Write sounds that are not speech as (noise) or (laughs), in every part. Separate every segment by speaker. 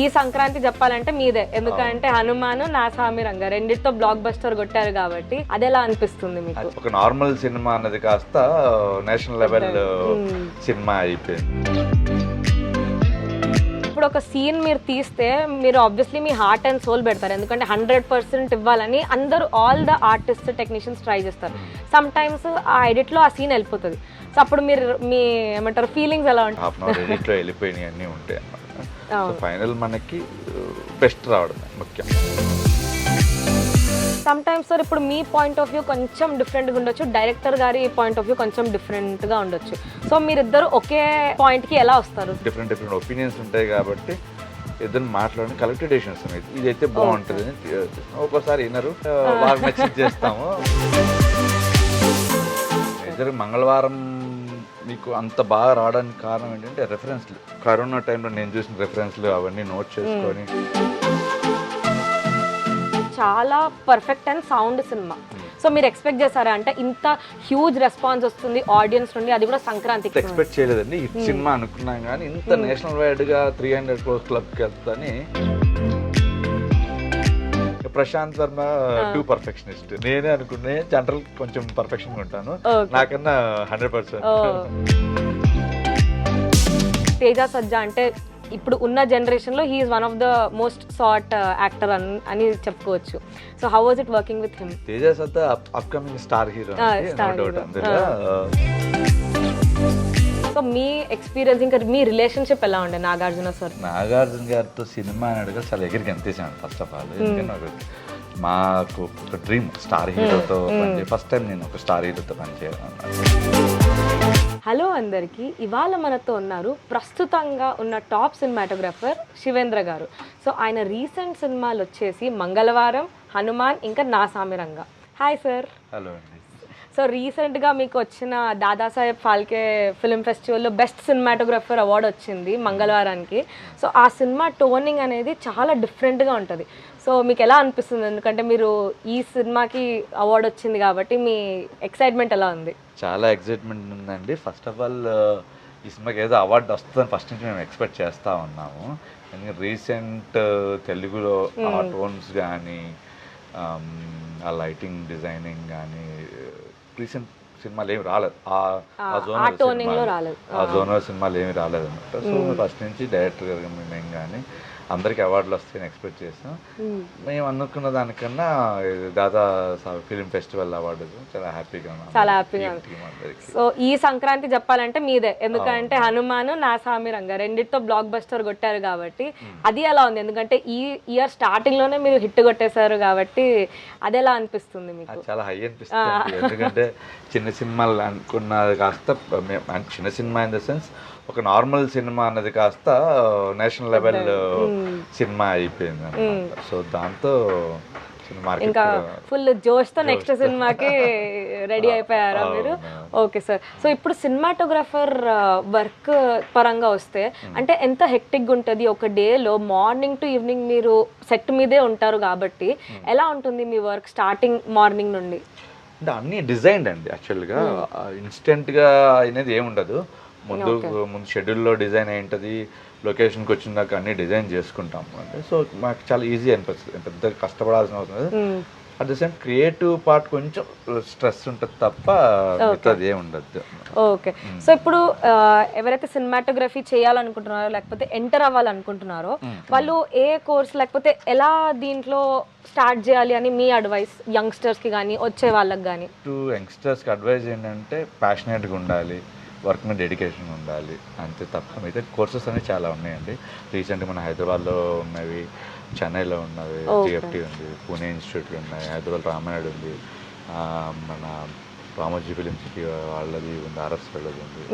Speaker 1: ఈ సంక్రాంతి చెప్పాలంటే మీదే. ఎందుకంటే హనుమాన్ నా స్వామి రంగ రెండిటితో బ్లాక్ బస్టర్ కొట్టారు కాబట్టి అది ఎలా అనిపిస్తుంది మీకు?
Speaker 2: ఒక నార్మల్ సినిమా అన్నది కాస్త నేషనల్ లెవెల్ సినిమా అయిపోయింది.
Speaker 1: ఇప్పుడు ఒక సీన్ మీరు తీస్తే మీరు ఆబ్వియస్లీ మీ హార్ట్ అండ్ సోల్ పెడతారు. ఎందుకంటే హండ్రెడ్ పర్సెంట్ ఇవ్వాలని అందరూ all the artist technicians try చేస్తారు. సమ్ టైమ్స్ ఆ edit లో ఆ సీన్ వెళ్ళిపోతుంది. సో అప్పుడు మీరు మీ ఏమంటారు ఫీలింగ్స్ ఎలా ఉంటాయి?
Speaker 2: ఎడిట్లో వెళ్ళిపోయినాయి అన్నీ ఉంటాయి ఫైనల్ (laughs) మనకి బెస్ట్ రావడం ముఖ్యం.
Speaker 1: సమ్ టైమ్స్ సార్ ఇప్పుడు మీ పాయింట్ ఆఫ్ వ్యూ కొంచెం డిఫరెంట్గా ఉండొచ్చు. డైరెక్టర్ గారి పాయింట్ ఆఫ్ వ్యూ కొంచెం డిఫరెంట్గా ఉండొచ్చు. సో మీరిద్దరు ఒకే పాయింట్కి ఎలా వస్తారు?
Speaker 2: డిఫరెంట్ డిఫరెంట్ ఒపీనియన్స్ ఉంటాయి కాబట్టి ఇద్దరు మాట్లాడి కలెక్టెడ్ డెసిషన్స్ ఉన్నాయి ఇదైతే బాగుంటుంది. అని ఒక్కోసారి వినరు. వాళ్ళకి నచ్చింది చేస్తాము. ఇద్దరు మంగళవారం మీకు అంత బాగా రావడానికి కారణం ఏంటంటే రెఫరెన్స్లు కరోనా టైంలో నేను చూసిన రెఫరెన్స్లు అవన్నీ నోట్ చేసుకొని
Speaker 1: చాలా perfect and sound cinema so మీరు ఎక్స్పెక్ట్ చేశారా అంటే ఇంత హ్యూజ్ రెస్పాన్స్ వస్తుంది ఆడియన్స్ నుండి అది కూడా సంక్రాంతికి.
Speaker 2: ఎక్స్పెక్ట్ చేయలేదండి. ఈ సినిమా అనుకున్నాం కానీ ఇంత నేషనల్ వైడ్గా త్రీ హండ్రెడ్ క్రోస్ క్లబ్కి వెళ్తాని ప్రశాంత్ వర్మ టూ పర్ఫెక్షనిస్ట్ నేనే అనుకునే జనరల్ కొంచెం పర్ఫెక్షన్ ఉంటాను. నాకన్నా హండ్రెడ్ పర్సెంట్
Speaker 1: తేజ సజ్జా అంటే ఇప్పుడు ఉన్న జనరేషన్లో he's one of the most sort actor అని చెప్పుకోవచ్చు. So how was it working with him
Speaker 2: Teja Sajja upcoming star hero
Speaker 1: so me experience ఇంకా మీ రిలేషన్షిప్ ఎలా ఉండే నాగార్జున సార్?
Speaker 2: నాగార్జున గారితో సినిమా అని అడగా చాలా ఎగిరికి ఎంతేసాను ఫస్ట్ ఆఫ్ ఆల్ మాకు ఒక డ్రీమ్ స్టార్ హీరోతో ఫస్ట్ టైం నేను ఒక స్టార్ హీరోతో పనిచేయాలి
Speaker 1: హలో అందరికీ. ఇవాళ మనతో ఉన్నారు ప్రస్తుతంగా ఉన్న టాప్ సినిమాటోగ్రఫర్ శివేంద్ర గారు. సో ఆయన రీసెంట్ సినిమాలు వచ్చేసి మంగళవారం హనుమాన్ ఇంకా Naa Samiranga hi sir
Speaker 2: hello
Speaker 1: so రీసెంట్గా మీకు వచ్చిన దాదాసాహెబ్ ఫాల్కే ఫిల్మ్ ఫెస్టివల్లో బెస్ట్ సినిమాటోగ్రఫర్ అవార్డు వచ్చింది మంగళవారానికి. సో ఆ సినిమా టోనింగ్ అనేది చాలా డిఫరెంట్గా ఉంటుంది. సో మీకు ఎలా అనిపిస్తుంది? ఎందుకంటే మీరు ఈ సినిమాకి అవార్డు వచ్చింది కాబట్టి మీ ఎక్సైట్మెంట్ ఎలా ఉంది?
Speaker 2: చాలా ఎక్సైట్మెంట్ ఉందండి. ఫస్ట్ ఆఫ్ ఆల్ ఈ సినిమాకి ఏదో అవార్డు వస్తుందని ఫస్ట్ నుంచి మేము ఎక్స్పెక్ట్ చేస్తూ ఉన్నాము. ఎందుకంటే రీసెంట్ తెలుగులో ఆ టోన్స్ కానీ ఆ లైటింగ్ డిజైనింగ్ కానీ రీసెంట్ సినిమాలు ఏమి రాలేదు. ఆ జోనర్. ఆ జోనర్ సినిమాలు ఏమి రాలేదు. అనమాట సో ఫస్ట్ నుంచి డైరెక్టర్ గారు మేము కానీ అందరికి అవార్డులు వస్తాయని ఎక్స్పెక్ట్ చేసాం మేము. అనుకున్న దానికన్నా దాదా ఫిలిం ఫెస్టివల్ అవార్డు చాలా హ్యాపీగా ఉన్నాం.
Speaker 1: చాలా హ్యాపీగా సో ఈ సంక్రాంతి చెప్పాలంటే మీదే. ఎందుకంటే హనుమాన్ నా సామి రంగ రెండిటితో బ్లాక్ బస్టర్ కొట్టారు కాబట్టి అది ఎలా ఉంది? ఎందుకంటే ఈ ఇయర్ స్టార్టింగ్లోనే మీరు హిట్ కొట్టేశారు కాబట్టి అది ఎలా అనిపిస్తుంది మీకు?
Speaker 2: చాలా హై అనిపిస్తుంది. ఎందుకంటే చిన్న సినిమాలు అనుకున్నది కాస్త చిన్న సినిమా ఇన్ ద సెన్స్ ఒక నార్మల్ సినిమా అన్నది కాస్త నేషనల్ లెవెల్ సినిమా అయిపోయింది అనమాట సో దాంతో
Speaker 1: ఇంకా ఫుల్ జోష్తో నెక్స్ట్ సినిమాకి (laughs) రెడీ అయిపోయారా మీరు? ఓకే సార్ సో ఇప్పుడు సినిమాటోగ్రఫర్ వర్క్ పరంగా వస్తే అంటే ఎంత హెక్టిక్ ఉంటుంది? ఒక డేలో మార్నింగ్ టు ఈవినింగ్ మీరు సెట్ మీదే ఉంటారు కాబట్టి ఎలా ఉంటుంది మీ వర్క్ స్టార్టింగ్ మార్నింగ్ నుండి?
Speaker 2: అంటే అన్ని డిజైన్డ్ అండి యాక్చువల్గా ఇన్స్టెంట్గా అనేది ఏముండదు. ముందు ముందు షెడ్యూల్లో డిజైన్ అయి ఉంటుంది లొకేషన్కి వచ్చినాక అన్ని డిజైన్ చేసుకుంటాం అంటే సో మాకు చాలా ఈజీ అనిపిస్తుంది. పెద్ద కష్టపడాల్సిన అవసరం లేదు. At the same creative part కొంచెం స్ట్రెస్ ఉంటుంది తప్ప మిగతాది ఏమి ఉండదు.
Speaker 1: ఓకే. సో ఇప్పుడు ఎవరైతే సినిమాటోగ్రఫీ చేయాలనుకుంటున్నారో లేకపోతే ఎంటర్ అవ్వాలనుకుంటున్నారో వాళ్ళు ఏ కోర్స్ లేకపోతే ఎలా దీంట్లో స్టార్ట్ చేయాలి అని మీ అడ్వైస్ యంగ్స్టర్స్కి కానీ వచ్చే వాళ్ళకి కానీ
Speaker 2: టు యంగ్స్టర్స్కి అడ్వైజ్ ఏంటంటే ప్యాషనేట్గా ఉండాలి. వర్క్ మీద డెడికేషన్ ఉండాలి. అంతే తప్ప మిగతా కోర్సెస్ అనేవి చాలా ఉన్నాయండి. రీసెంట్గా మన హైదరాబాద్లో ఉన్నవి చెన్నైలో ఉన్నవి జిఎఫ్టీ ఉంది పూణే ఇన్స్టిట్యూట్లు ఉన్నాయి హైదరాబాద్ రామానాయుడు ఉంది మన రామోజీ ఫిలిం సిటీ వాళ్ళది ఉంది ఆర్ఎస్ వాళ్ళది ఉంది.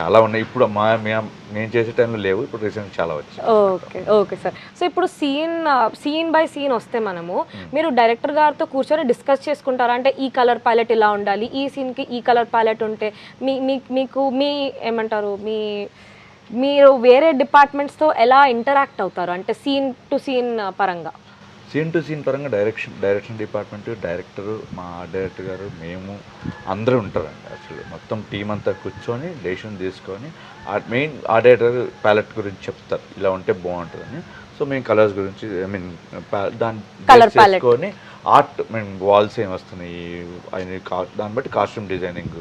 Speaker 2: చాలా ఉన్నాయి. ఇప్పుడు మా మేము చేసే టైంలో లేవు. ఇప్పుడు రీసెంట్ చాలా వచ్చాయి.
Speaker 1: ఓకే. Okay sir. సో ఇప్పుడు సీన్ సీన్ బై సీన్ వస్తే మనము మీరు డైరెక్టర్ గారితో కూర్చొని డిస్కస్ చేసుకుంటారా? అంటే ఈ కలర్ ప్యాలెట్ ఇలా ఉండాలి. ఈ సీన్కి ఈ కలర్ ప్యాలెట్ ఉంటే మీ మీ- మీకు మీ ఏమంటారు? మీ మీరు వేరే డిపార్ట్మెంట్స్తో ఎలా ఇంటరాక్ట్ అవుతారు? అంటే సీన్ టు సీన్ పరంగా.
Speaker 2: సీన్ టు సీన్ పరంగా డైరెక్షన్ డైరెక్షన్ డిపార్ట్మెంట్ డైరెక్టర్ మా డైరెక్టర్ గారు మేము అందరూ ఉంటారండి. అసలు మొత్తం టీం అంతా కూర్చొని డెసిషన్ తీసుకొని మెయిన్ ఆర్ట్ డైరెక్టర్ ప్యాలెట్ గురించి చెప్తారు. ఇలా ఉంటే బాగుంటుందని. సో మేము కలర్స్ గురించి ఐ మీన్ దాన్ని. చేసుకొని ఆర్ట్ మీన్ వాల్స్ ఏం వస్తున్నాయి కా- దాన్ని బట్టి కాస్ట్యూమ్ డిజైనింగ్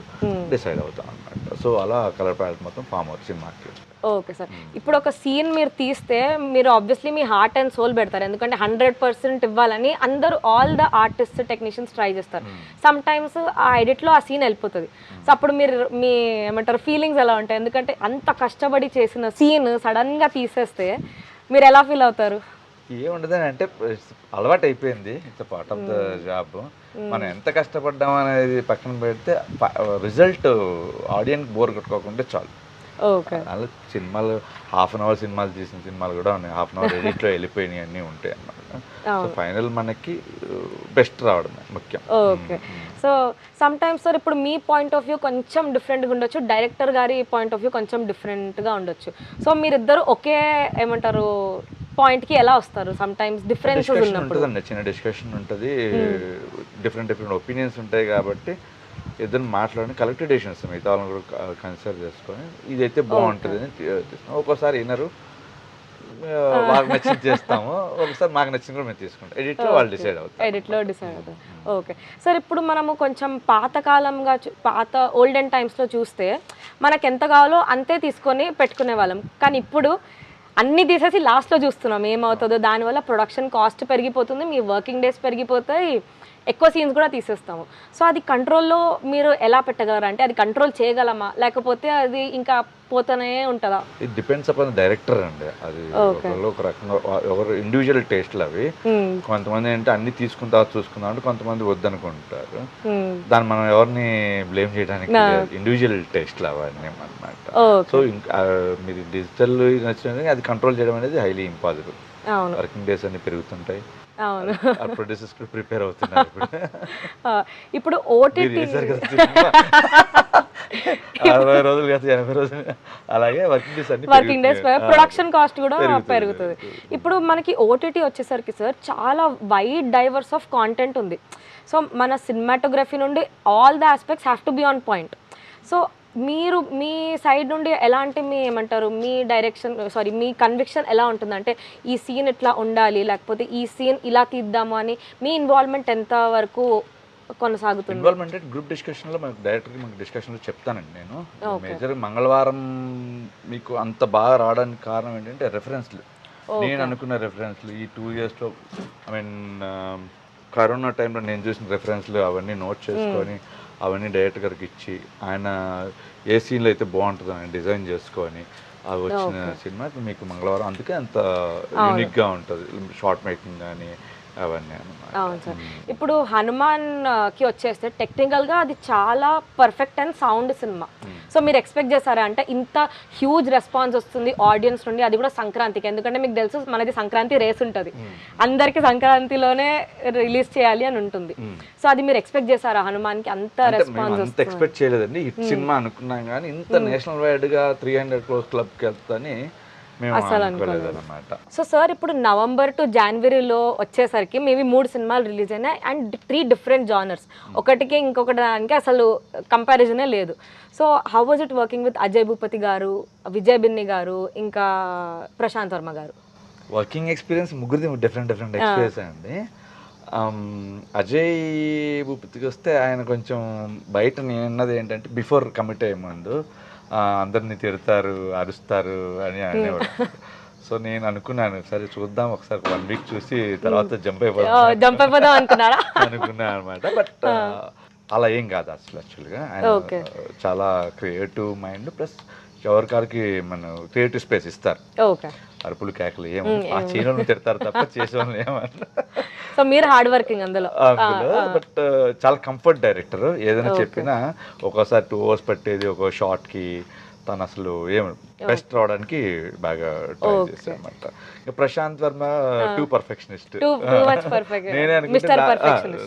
Speaker 2: డిసైడ్ అవుతాం అనమాట సో అలా కలర్ ప్యాలెట్ మొత్తం ఫామ్ అవుతుంది సినిమాకి
Speaker 1: ఓకే సార్ ఇప్పుడు ఒక సీన్ మీరు తీస్తే మీరు ఆబ్వియస్లీ మీ హార్ట్ అండ్ సోల్ పెడతారు. ఎందుకంటే హండ్రెడ్ పర్సెంట్ ఇవ్వాలని అందరూ all the artist technicians try చేస్తారు. సమ్ టైమ్స్ ఆ ఎడిట్లో ఆ సీన్ వెళ్ళిపోతుంది. సో అప్పుడు మీరు మీ ఏమంటారు ఫీలింగ్స్ ఎలా ఉంటాయి? ఎందుకంటే అంత కష్టపడి చేసిన సీన్ సడన్గా తీసేస్తే మీరు ఎలా ఫీల్ అవుతారు?
Speaker 2: ఏముండదని అంటే అలవాటు అయిపోయింది it's part of the job మనం ఎంత కష్టపడ్డాం అనేది పక్కన పెడితే రిజల్ట్ ఆడియన్స్ బోర్ కొట్టుకోకుండా చాలు. అలా సినిమాలు హాఫ్ అన్ అవర్ సినిమాలు తీసిన సినిమాలు కూడా ఉన్నాయి. హాఫ్ అన్ అవర్ ఎడిట్లో వెళ్ళిపోయినాయి అన్నీ ఉంటాయి అన్నమాట. సో ఫైనల్ మనకి బెస్ట్ రావడం ముఖ్యం.
Speaker 1: Okay so sometimes sir ఇప్పుడు మీ పాయింట్ ఆఫ్ వ్యూ కొంచెం డిఫరెంట్గా ఉండొచ్చు. డైరెక్టర్ గారి పాయింట్ ఆఫ్ వ్యూ కొంచెం డిఫరెంట్గా ఉండొచ్చు. సో మీరిద్దరు ఒకే ఏమంటారు పాయింట్కి ఎలా వస్తారు? సమ్ టైమ్స్ ఉన్నప్పుడు.
Speaker 2: ఉంటుందండి. చిన్న డిస్కషన్ ఉంటుంది. డిఫరెంట్ డిఫరెంట్ ఒపీనియన్స్ ఉంటాయి కాబట్టి ఇద్దరు మాట్లాడి కలెక్టివ్ డెసిషన్స్ మిగతా వాళ్ళని కూడా కన్సిడర్ చేసుకొని ఇదైతే బాగుంటుంది అని తీ- తీసుకున్నాం. ఒక్కోసారి వినరు. వాళ్ళకి నచ్చింది చేస్తాము. ఒకసారి మాకు నచ్చింది కూడా మేము తీసుకుంటాం. ఎడిట్లో వాళ్ళు డిసైడ్ అవుతారు
Speaker 1: ఎడిట్లో డిసైడ్ అవుతుంది ఓకే. సార్ ఇప్పుడు మనము కొంచెం పాతకాలంగా పాత ఓల్డెన్ టైమ్స్లో చూస్తే మనకు ఎంత కావాలో అంతే తీసుకొని పెట్టుకునే వాళ్ళం. కానీ ఇప్పుడు అన్ని తీసేసి లాస్ట్లో చూస్తున్నాం. ఏమవుతుందో దానివల్ల ప్రొడక్షన్ కాస్ట్ పెరిగిపోతుంది. మీ వర్కింగ్ డేస్ పెరిగిపోతాయి. ఎక్కువ సీన్స్ కూడా తీసేస్తాము. సో అది కంట్రోల్లో మీరు ఎలా పెట్టగలరు? అంటే అది కంట్రోల్ చేయగలమా? లేకపోతే అది ఇంకా పోతూనే ఉంటుందా?
Speaker 2: ఇది డిపెండ్స్ అపాన్ డైరెక్టర్ అండి. అది ఒక రకంగా ఒకరు ఇండివిజువల్ టేస్ట్లు అవి.
Speaker 1: Hmm.
Speaker 2: కొంతమంది ఏంటంటే అన్ని తీసుకున్న తర్వాత చూసుకుందాం అంటే కొంతమంది వద్దనుకుంటారు.
Speaker 1: Hmm.
Speaker 2: దాన్ని మనం ఎవరిని బ్లేమ్ చేయడానికి ఇండివిజువల్ టేస్ట్లు అవన్నీ అనమాట సో మీరు డిజిటల్ నచ్చిన అది కంట్రోల్ చేయడం అనేది హైలీ ఇంపాసిబుల్
Speaker 1: అవును.
Speaker 2: వర్కింగ్ డేస్ అన్ని పెరుగుతుంటాయి.
Speaker 1: అవును.
Speaker 2: ప్రొడ్యూసర్స్ కూడా ప్రిపేర్ అవుతున్నారు ఇప్పుడు. (laughs)
Speaker 1: ఓటీటీ. (laughs)
Speaker 2: అరవై రోజులు కాదు ఎనభై రోజులు. అలాగే వర్కింగ్ డేస్ అన్ని
Speaker 1: వర్కింగ్ డేస్. ప్రొడక్షన్ కాస్ట్ కూడా
Speaker 2: పెరుగుతుంది,
Speaker 1: పెరుగుతుంది. ఇప్పుడు మనకి ఓటీటీ వచ్చేసరికి సార్ చాలా వైడ్ డైవర్స్ ఆఫ్ కాంటెంట్ ఉంది. సో మన సినిమాటోగ్రఫీ నుండి all the aspects have to be on point so మీరు మీ సైడ్ నుండి ఎలాంటి మీ ఏమంటారు? మీ డైరెక్షన్ సారీ మీ కన్విక్షన్ ఎలా ఉంటుందంటే ఈ సీన్ ఇట్లా ఉండాలి లేకపోతే ఈ సీన్ ఇలా తీద్దాము అని మీ ఇన్వాల్వ్మెంట్ ఎంత వరకు కొనసాగుతుంది?
Speaker 2: ఇన్వాల్వ్మెంట్ అంటే గ్రూప్ డిస్కషన్లో మనకు డైరెక్ట్గా మనకు డిస్కషన్లో చెప్తానండి నేను. మేజర్ మంగళవారం మీకు అంత బాగా రావడానికి కారణం ఏంటంటే రెఫరెన్స్లు నేను అనుకున్న రెఫరెన్స్లు ఈ టూ ఇయర్స్లో ఐ మీన్ కరోనా టైంలో నేను చూసిన రెఫరెన్స్లు అవన్నీ నోట్ చేసుకొని అవన్నీ డైరెక్టర్ గారికి ఇచ్చి ఆయన ఏ సీన్లో అయితే బాగుంటుందో ఆయన డిజైన్ చేసుకొని అవి వచ్చిన సినిమా మీకు మంగళవారం. అందుకే అంత యూనిక్గా ఉంటుంది. షార్ట్ మేకింగ్ కానీ అవన్నీ
Speaker 1: అవును సార్. ఇప్పుడు హనుమాన్కి వచ్చేస్తే టెక్నికల్గా అది చాలా perfect and sound cinema so మీరు ఎక్స్పెక్ట్ చేశారా అంటే ఇంత హ్యూజ్ రెస్పాన్స్ వస్తుంది ఆడియన్స్ నుండి అది కూడా సంక్రాంతికి. ఎందుకంటే మీకు తెలుసు మనది సంక్రాంతి రేస్ ఉంటుంది. అందరికి సంక్రాంతిలోనే రిలీజ్ చేయాలి అని ఉంటుంది. సో అది మీరు ఎక్స్పెక్ట్ చేశారా హనుమాన్కి అంత రెస్పాన్స్
Speaker 2: అంత ఎక్స్పెక్ట్ చేయలేదండి. సినిమా అనుకున్నాం కానీ ఇంత నేషనల్ వైడ్గా త్రీ హండ్రెడ్ క్రోస్ క్లబ్కి వెళ్తాని మేము అనుకోలేదు
Speaker 1: సో సార్ ఇప్పుడు నవంబర్ టు జనవరిలో వచ్చేసరికి మేబీ మూడు సినిమాలు రిలీజ్ అయినాయి అండ్ త్రీ డిఫరెంట్ జానర్స్. ఒకటికి ఇంకొకటి దానికి అసలు కంపారిజనే లేదు. So how was it working with Ajay Bhupathi గారు విజయ్ బిన్ని గారు ఇంకా ప్రశాంత్ వర్మ గారు?
Speaker 2: వర్కింగ్ ఎక్స్పీరియన్స్ ముగ్గురిది డిఫరెంట్ డిఫరెంట్ ఎక్స్పీరియన్స్ అండి. Um, అజయ్ భూపతికి వస్తే ఆయన కొంచెం బయట నేనున్నది ఏంటంటే బిఫోర్ కమిట్ అయ్యే ముందు అందరిని తిడతారు అరుస్తారు అని అనేవాడు. సో నేను అనుకున్నాను సరే చూద్దాం ఒకసారి వన్ వీక్ చూసి తర్వాత జంప్ అయిపోతాం
Speaker 1: జంప్ అయిపోదాం అనుకున్నారా?
Speaker 2: అనుకున్నా అనమాట బట్ అలా ఏం కాదు అసలు యాక్చువల్గా
Speaker 1: Okay.
Speaker 2: చాలా క్రియేటివ్ మైండ్ ప్లస్ ఎవరికారికి మన క్రియేటివ్ స్పేస్ ఇస్తారు. అరుపులు కేకలు ఏం ఆ చీనలు తిడతారు తప్ప చేసేవాళ్ళు ఏమన్నారు (laughs)
Speaker 1: సో మీరు హార్డ్ వర్కింగ్ అందులో.
Speaker 2: బట్ చాలా కంఫర్ట్ డైరెక్టర్ ఏదైనా చెప్పినా ఒక్కోసారి టూ అవర్స్ పట్టేది ఒక షార్ట్కి తను అసలు ఏం బెస్ట్ రావడానికి బాగా ట్రై ఇంకా ప్రశాంత్ వర్మ టూ పర్ఫెక్షనిస్ట్. నేనే అనుకుంటే.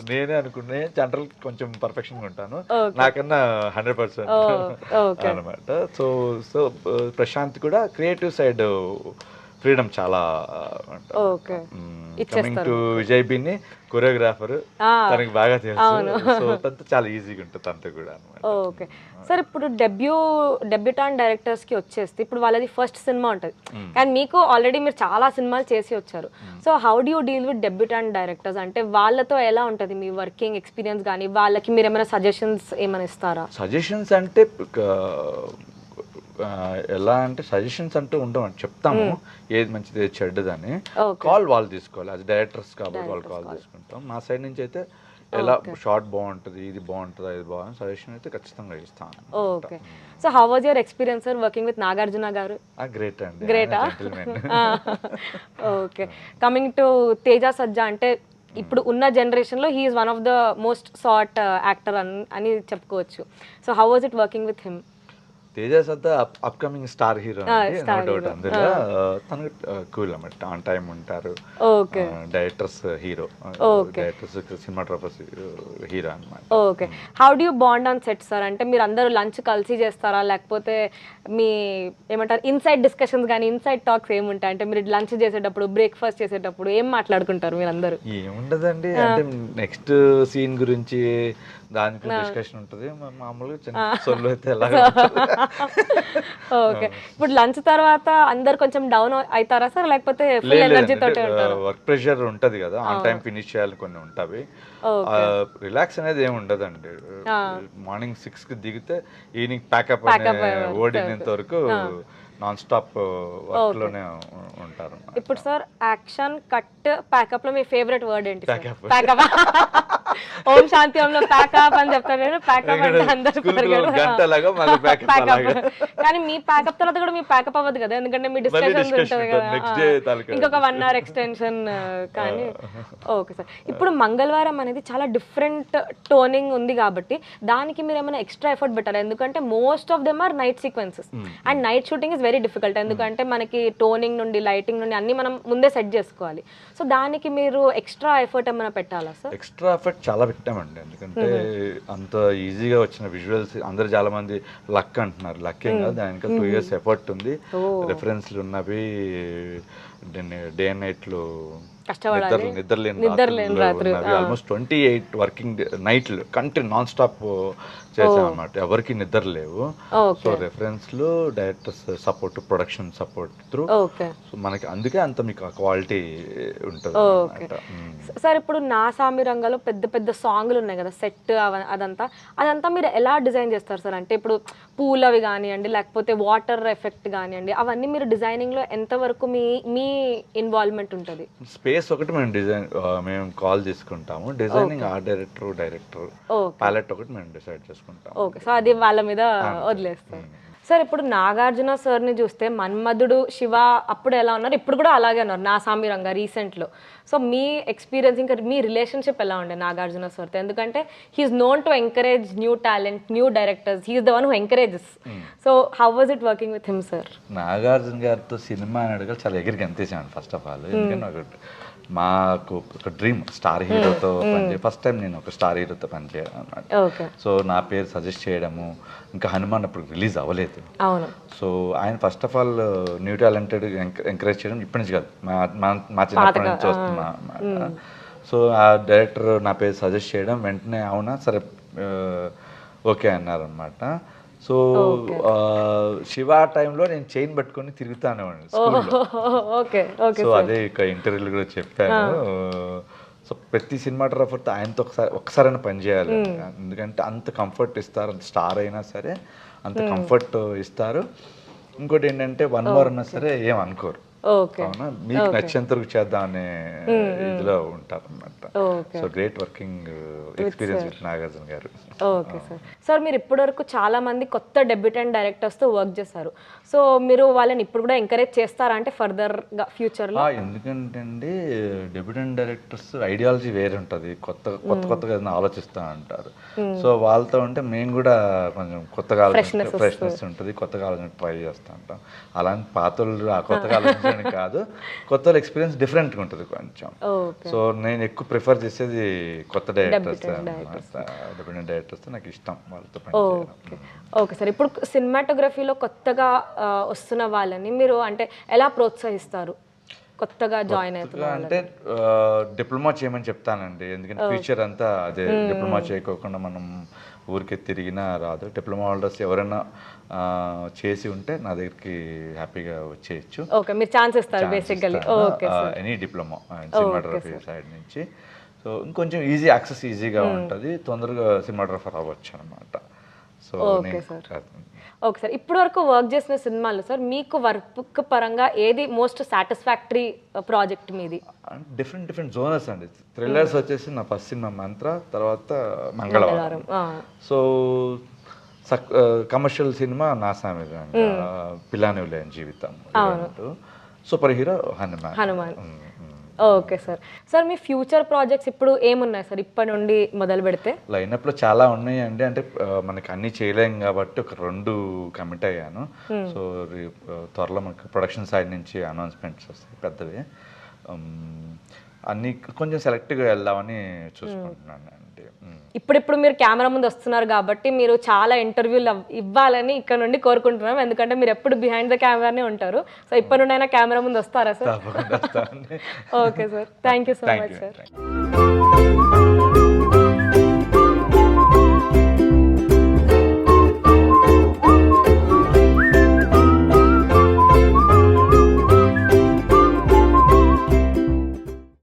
Speaker 2: నేనే అనుకునే జనరల్ కొంచెం పర్ఫెక్షన్ ఉంటాను. నాకన్నా హండ్రెడ్ పర్సెంట్. అనమాట సో సో ప్రశాంత్ కూడా క్రియేటివ్ సైడ్ ఫ్రీడమ్ చాలా coming to Vijay Binni choreographer తనకి బాగా తెలుసు. సో తనతో చాలా ఈజీగా ఉంటుంది తనతో కూడా అనమాట
Speaker 1: ఓకే. సార్ ఇప్పుడు డెబ్యూ డెబ్యూటాన్ డైరెక్టర్స్కి వచ్చేస్తే ఇప్పుడు వాళ్ళది ఫస్ట్ సినిమా ఉంటుంది. కానీ మీకు ఆల్రెడీ మీరు చాలా సినిమాలు చేసి వచ్చారు. So how do deal with debutant directors? అంటే వాళ్ళతో ఎలా ఉంటుంది మీ వర్కింగ్ ఎక్స్పీరియన్స్ కానీ వాళ్ళకి మీరు ఏమైనా సజెషన్స్ ఏమైనా ఇస్తారా?
Speaker 2: సజెషన్స్ అంటే ఎలా అంటే సజెషన్స్ అంటూ ఉండవు. చెప్తాము. ఏది మంచిది ఏది చెడ్డదని. కాల్ వాళ్ళు తీసుకోవాలి. అది డైరెక్టర్స్ కాబట్టి వాళ్ళు కాల్ తీసుకుంటాం. మా సైడ్ నుంచి అయితే ఎలా షార్ట్ బాగుంటుంది ఇది బాగుంటుంది ఇది బాగుంటుంది సజెషన్ అయితే ఖచ్చితంగా ఇస్తాను
Speaker 1: okay. So how was your experience sir working with Nagarjuna గారు?
Speaker 2: గ్రేట్ అండి.
Speaker 1: గ్రేటా (laughs) okay. Coming to Teja Sajja అంటే ఇప్పుడు ఉన్న జనరేషన్లో he's one of the most sought actor అని చెప్పుకోవచ్చు. So how was it working with him
Speaker 2: Tejas అంతా upcoming star hero no doubt. అందులో తనకు కూల్ అన్నమాట. ఆన్ టైం ఉంటారు.
Speaker 1: Okay
Speaker 2: directors hero. Directors cinematographers hero అన్నమాట.
Speaker 1: Okay how do bond on set sir అంటే మీరు అందరూ లంచ్ కలిసి చేస్తారా? లేకపోతే మీ ఏమంటారు ఇన్సైడ్ డిస్కషన్స్ కానీ ఇన్సైడ్ టాక్స్ ఏముంటాయి అంటే మీరు లంచ్ చేసేటప్పుడు బ్రేక్ఫాస్ట్ చేసేటప్పుడు ఏం మాట్లాడుకుంటారు మీరు అందరూ
Speaker 2: ఏముండదండి అంటే నెక్స్ట్ సీన్ గురించి దాని గురించి డిస్కషన్ ఉంటుంది. మామూలుగా చిన్న సొల్లు అయితే (laughs) ఎలాగ (laughs)
Speaker 1: ఓకే ఇప్పుడు లంచ్ తర్వాత అందరు కొంచెం డౌన్ అవుతారా సార్? లేకపోతే ఫుల్ ఎనర్జీ తోటే ఉంటారు?
Speaker 2: వర్క్ ప్రెషర్ ఉంటది కదా. ఆన్ టైం ఫినిష్ చేయాలి కొన్ని ఉంటాయి రిలాక్స్ అనేది ఏమి ఉండదండి. మార్నింగ్ సిక్స్కి దిగితే ఈవినింగ్ ప్యాకప్ ఓడినంత వరకు. నాన్ స్టాప్ వర్క్లోనే ఉంటారు.
Speaker 1: ఇప్పుడు సార్ యాక్షన్ కట్ ప్యాకప్లో మీ ఫేవరెట్ వర్డ్ ఏంటి
Speaker 2: Pack-up.
Speaker 1: ప్యాకప్ (laughs) ఓం శాంతి ఓంలో ప్యాకప్ అని చెప్తాను నేను ప్యాకప్ అంటే అందరు (laughs)
Speaker 2: ప్యాకప్
Speaker 1: కానీ మీ ప్యాకప్ తర్వాత కూడా మీ ప్యాకప్ అవ్వదు కదా ఎందుకంటే మీ డిస్కషన్స్
Speaker 2: discussion
Speaker 1: ఉంటుంది. కదా. ఇంకొక వన్ అవర్ ఎక్స్టెన్షన్ కానీ (laughs) ఓకే సార్. ఇప్పుడు మంగళవారం అనేది చాలా డిఫరెంట్ టోనింగ్ ఉంది కాబట్టి దానికి మీరు ఏమైనా ఎక్స్ట్రా ఎఫర్ట్ పెట్టారు ఎందుకంటే most of them are night sequences and night shooting is very difficult ఎందుకంటే మనకి టోనింగ్ నుండి లైటింగ్ నుండి అన్ని మనం ముందే సెట్ చేసుకోవాలి. సో దానికి మీరు ఎక్స్ట్రా ఎఫర్ట్ ఏమైనా పెట్టాలా సార్
Speaker 2: ఎక్స్ట్రా ఎఫర్ట్ చాలా పెట్టామండి. ఎందుకంటే అంత ఈజీగా వచ్చిన విజువల్స్ అందరు చాలా మంది లక్ అంటున్నారు. లక్ ఏం కాదు దానికి టూ ఇయర్స్ ఎఫర్ట్ ఉంది. రెఫరెన్స్లు ఉన్నవి డే అండ్ నైట్లు నిద్రలేని ఆల్మోస్ట్ ట్వంటీ ఎయిట్ వర్కింగ్ నైట్లు కంటిన్యూ నాన్ స్టాప్ చేసామన్నమాట ఎవరికి నిద్ర లేవు. So రెఫరెన్స్లు directors support production support through
Speaker 1: okay.
Speaker 2: So మనకి అందుకే అంత మీకు క్వాలిటీ ఉంటుంది అన్నమాట.
Speaker 1: సార్ ఇప్పుడు నా సామి రంగంలో పెద్ద పెద్ద సాంగ్లు ఉన్నాయి కదా సెట్ అదంతా. అదంతా మీరు ఎలా డిజైన్ చేస్తారు సార్? అంటే ఇప్పుడు పూలు అవి కానివ్వండి లేకపోతే వాటర్ ఎఫెక్ట్ కానివ్వండి అవన్నీ మీరు డిజైనింగ్లో ఎంతవరకు మీ మీ ఇన్వాల్వ్మెంట్ ఉంటుంది?
Speaker 2: స్పేస్ ఒకటి మేము డిజైన్ మేము కాల్ తీసుకుంటాము. Designing art director director. Palette ఒకటి మేము డిసైడ్ చేసుకుంటాం
Speaker 1: ఓకే సో అది వాళ్ళ మీద వదిలేస్తారు. సార్ ఇప్పుడు నాగార్జున సార్ని చూస్తే మన్మధుడు శివ అప్పుడు ఎలా ఉన్నారు? ఇప్పుడు కూడా అలాగే ఉన్నారు. నా సామి రంగ రీసెంట్లో సో మీ ఎక్స్పీరియన్స్ ఇంకా మీ రిలేషన్షిప్ ఎలా ఉండే నాగార్జున సార్తో? ఎందుకంటే he's known to encourage new talent new directors he's the one who encourages so how was it working with him sir
Speaker 2: Nagarjuna గారితో సినిమా అని అడగాలి చాలా ఎగిరికి అంతేసాను ఫస్ట్ ఆఫ్ ఆల్ ఎందుకంటే మాకు ఒక డ్రీమ్ స్టార్ హీరోతో పనిచే ఫస్ట్ టైం నేను ఒక స్టార్ హీరోతో పనిచేయడం అనమాట
Speaker 1: ఓకే
Speaker 2: సో నా పేరు సజెస్ట్ చేయడము ఇంకా హనుమాన్ అప్పుడు రిలీజ్ అవ్వలేదు. సో ఆయన first of all new talented encourage చేయడం ఇప్పటి నుంచి కాదు. మా మా- చిన్నప్పటి నుంచి సో ఆ డైరెక్టర్ నా పేరు సజెస్ట్ చేయడం వెంటనే అవునా? సరే ఓకే అన్నారనమాట సో ఆ, శివ టైంలో నేను చైన్ పట్టుకొని తిరుగుతాను స్కూల్లో.
Speaker 1: ఓకే ఓకే
Speaker 2: సో అదే ఇక ఇంటర్వ్యూలు కూడా చెప్పాను సో ప్రతి సినిమాటోగ్రాఫర్తో ఆయనతో ఒకసారి ఒకసారైనా పని చేయాలి ఎందుకంటే అంత కంఫర్ట్ ఇస్తారు స్టార్ అయినా సరే అంత కంఫర్ట్ ఇస్తారు. ఇంకోటి ఏంటంటే వన్ మోర్ అన్నా సరే ఏం అనుకోరు. అవునా మీకు నచ్చేంత వరకు చేద్దాం అనే ఇదిలో ఉంటారు అనమాట
Speaker 1: okay.
Speaker 2: So great working experience Nagarjuna garu.
Speaker 1: Okay sir. Sir మీరు ఇప్పటివరకు చాలా మంది కొత్త డెబ్యూటెంట్ డైరెక్టర్స్తో వర్క్ చేశారు. సో మీరు వాళ్ళని ఇప్పుడు కూడా ఎంకరేజ్ చేస్తారా? అంటే ఫర్దర్గా ఫ్యూచర్లో
Speaker 2: ఎందుకంటే అండి డెబ్యూటెంట్ డైరెక్టర్స్ ఐడియాలజీ వేరే ఉంటుంది. కొత్త కొత్త కొత్తగా ఏదైనా ఆలోచిస్తూ ఉంటారు సో వాళ్ళతో ఉంటే మేము కూడా కొంచెం కొత్తగా ఫ్రెష్నెస్ ఉంటుంది. కొత్తగా ఆలోచన ట్రై చేస్తూ ఉంటాం. అలాంటి పాత వాళ్ళు ఆ కొత్తగా (laughs) ఆలోచించడానికి కాదు. కొత్త ఎక్స్పీరియన్స్ డిఫరెంట్గా ఉంటుంది కొంచెం. సో నేను ఎక్కువ ప్రిఫర్ చేసేది కొత్త డైరెక్టర్స్ డెబ్యూటెంట్ డైరెక్టర్స్ నాకు ఇష్టం వాళ్ళతో.
Speaker 1: ఓకే. ఓకే. సార్ ఇప్పుడు సినిమాటోగ్రఫీలో కొత్తగా వస్తున్న వాళ్ళని మీరు అంటే ఎలా ప్రోత్సహిస్తారు? కొత్తగా జాయిన్ అవుతున్న
Speaker 2: కొత్తగా అంటే డిప్లొమా చేయమని చెప్తానండి. ఎందుకంటే ఫ్యూచర్ అంతా అదే డిప్లొమా చేయకోకుండా మనం ఊరికే తిరిగినా రాదు. డిప్లొమా హోల్డర్స్ ఎవరైనా చేసి ఉంటే నా దగ్గరికి హ్యాపీగా వచ్చేయచ్చు.
Speaker 1: ఓకే. మీరు ఛాన్స్ ఇస్తారు basically. Okay
Speaker 2: any diploma cinematography side నుంచి. సో ఇంకొంచెం ఈజీ యాక్సెస్ ఈజీగా ఉంటుంది. తొందరగా సినిమాటోగ్రఫర్ అవ్వచ్చు అనమాట సో
Speaker 1: ఓకే సార్. ఇప్పటి వరకు వర్క్ చేసిన సినిమాలు సార్ మీకు వర్క్ పరంగా ఏది మోస్ట్ సాటిస్ఫాక్టరీ ప్రాజెక్ట్ మీది?
Speaker 2: డిఫరెంట్ డిఫరెంట్ జోనర్స్ అండి. థ్రిల్లర్స్ వచ్చేసి నా ఫస్ట్ సినిమా మంత్ర తర్వాత మంగళవారం సో కమర్షియల్ సినిమా నాసా మీద అండి పిల్లాని లేని జీవితం super hero Hanuman.
Speaker 1: Hanuman. Okay sir. Sir మీ ఫ్యూచర్ ప్రాజెక్ట్స్ ఇప్పుడు ఏమున్నాయి సార్? ఇప్పటి నుండి మొదలు పెడితే?
Speaker 2: లైనప్లో చాలా ఉన్నాయండి. అంటే మనకి అన్ని చేయలేం కాబట్టి ఒక రెండు కమిట్ అయ్యాను. సో త్వరలో మనకి ప్రొడక్షన్ సైడ్ నుంచి అనౌన్స్మెంట్స్ వస్తాయి పెద్దవి. అన్ని కొంచెం సెలెక్ట్గా వెళ్దామని చూసుకుంటున్నాను అండి.
Speaker 1: ఇప్పుడిప్పుడు మీరు కెమెరా ముందు వస్తున్నారు కాబట్టి మీరు చాలా ఇంటర్వ్యూలు ఇవ్వాలని ఇక్కడ నుండి కోరుకుంటున్నాం. ఎందుకంటే మీరు ఎప్పుడు బిహైండ్ ద కెమెరానే ఉంటారు. సో ఇప్పటి నుండి అయినా కెమెరా ముందు వస్తారా sir? (laughs) Okay sir. Thank you so much sir.